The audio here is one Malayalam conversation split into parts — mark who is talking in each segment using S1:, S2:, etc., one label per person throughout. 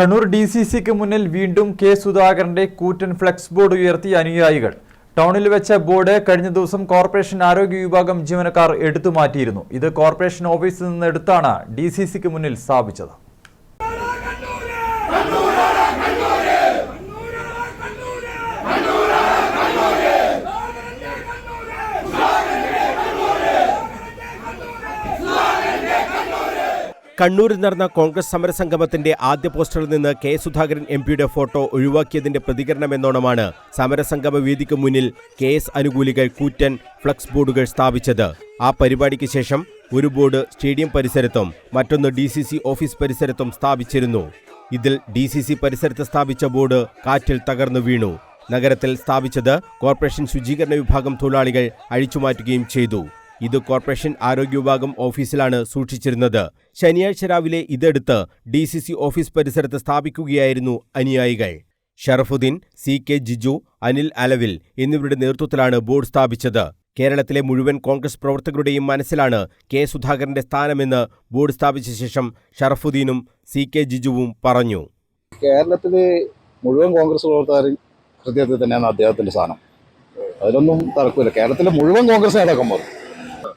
S1: കണ്ണൂർ ഡി സി സിക്ക് മുന്നിൽ വീണ്ടും കെ സുധാകരന്റെ കൂറ്റൻ ഫ്ലെക്സ് ബോർഡ് ഉയർത്തി അനുയായികൾ. ടൗണിൽ വെച്ച ബോർഡ് കഴിഞ്ഞ ദിവസം കോർപ്പറേഷൻ ആരോഗ്യ വിഭാഗം ജീവനക്കാർ എടുത്തു മാറ്റിയിരുന്നു. ഇത് കോർപ്പറേഷൻ ഓഫീസിൽ നിന്ന് എടുത്താണ് ഡി മുന്നിൽ സ്ഥാപിച്ചത്.
S2: കണ്ണൂരിൽ നടന്ന കോൺഗ്രസ് സമരസംഗമത്തിന്റെ ആദ്യ പോസ്റ്ററിൽ നിന്ന് കെ സുധാകരൻ എം പിയുടെ ഫോട്ടോ ഒഴിവാക്കിയതിന്റെ പ്രതികരണമെന്നോണമാണ് സമരസംഗമ വേദിക്ക് മുന്നിൽ കെ എസ് അനുകൂലികൾ കൂറ്റൻ ഫ്ലക്സ് ബോർഡുകൾ സ്ഥാപിച്ചത്. ആ പരിപാടിക്ക് ശേഷം ഒരു ബോർഡ് സ്റ്റേഡിയം പരിസരത്തും മറ്റൊന്ന് ഡി സി സി ഓഫീസ് പരിസരത്തും സ്ഥാപിച്ചിരുന്നു. ഇതിൽ ഡി സി സി പരിസരത്ത് സ്ഥാപിച്ച ബോർഡ് കാറ്റിൽ തകർന്നു വീണു. നഗരത്തിൽ സ്ഥാപിച്ചത് കോർപ്പറേഷൻ ശുചീകരണ വിഭാഗം തൊഴിലാളികൾ അഴിച്ചുമാറ്റുകയും ചെയ്തു. ഇത് കോർപ്പറേഷൻ ആരോഗ്യ വിഭാഗം ഓഫീസിലാണ് സൂക്ഷിച്ചിരുന്നത്. ശനിയാഴ്ച രാവിലെ ഇതെടുത്ത് ഡി സി സി ഓഫീസ് പരിസരത്ത് സ്ഥാപിക്കുകയായിരുന്നു അനുയായികൾ. ഷറഫുദ്ദീൻ സി കെ ജിജു അനിൽ അലവിൽ എന്നിവരുടെ നേതൃത്വത്തിലാണ് ബോർഡ് സ്ഥാപിച്ചത്. കേരളത്തിലെ മുഴുവൻ കോൺഗ്രസ് പ്രവർത്തകരുടെയും മനസ്സിലാണ് കെ സുധാകരന്റെ സ്ഥാനമെന്ന് ബോർഡ് സ്ഥാപിച്ച ശേഷം ഷറഫുദ്ദീനും സി കെ ജിജുവും പറഞ്ഞു.
S3: കേരളത്തിലെ മുഴുവൻ കോൺഗ്രസ് പ്രവർത്തകരും ഹൃദയത്തിൽ തന്നെയാണ് അദ്ദേഹത്തിന്റെ സ്ഥാനം. അതിലൊന്നും തർക്കമില്ല. കേരളത്തിലെ മുഴുവൻ കോൺഗ്രസ് നേതാക്കന്മാർ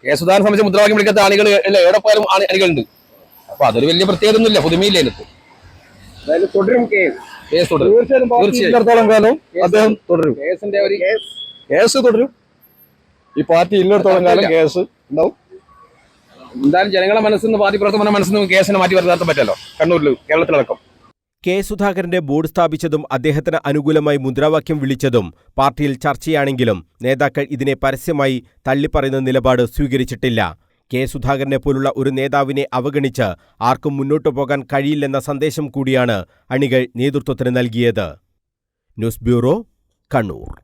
S4: സുധാകരനെ സംബന്ധിച്ച് മുദ്രാവാക്യം വിളിക്കാത്ത ആളുകൾ അല്ല എവിടെ പോയാലും അണികളുണ്ട്. അപ്പൊ അതൊരു വലിയ പ്രത്യേകത ഒന്നുമില്ല പുതുമയില്ല അതിനകത്ത്?
S3: തുടരും കേസ്.
S4: തുടരും.
S3: തീർച്ചയായും കാലം അദ്ദേഹം തുടരും.
S4: കേസിന്റെ ഒരു
S3: കേസ്. തുടരും. ഈ പാർട്ടി ഇല്ലടത്തോളം കാലം കേസ് ഉണ്ടാവും.
S4: എന്തായാലും ജനങ്ങളെ മനസ്സിൽ നിന്ന് പാർട്ടി പ്രവർത്തകരുടെ മനസ്സിൽ നിന്ന് കേസിനെ മാറ്റി വരുത്താൻ പറ്റല്ലോ കണ്ണൂരിൽ കേരളത്തിലടക്കം.
S2: കെ സുധാകരന്റെ ബോർഡ് സ്ഥാപിച്ചതും അദ്ദേഹത്തിന് അനുകൂലമായി മുദ്രാവാക്യം വിളിച്ചതും പാർട്ടിയിൽ ചർച്ചയാണെങ്കിലും നേതാക്കൾ ഇതിനെ പരസ്യമായി തള്ളിപ്പറയുന്ന നിലപാട് സ്വീകരിച്ചിട്ടില്ല. കെ സുധാകരനെ പോലുള്ള ഒരു നേതാവിനെ അവഗണിച്ച് ആർക്കും മുന്നോട്ടു പോകാൻ കഴിയില്ലെന്ന സന്ദേശം കൂടിയാണ് അണികൾ നേതൃത്വത്തിന് നൽകിയത്. News bureau Kannur.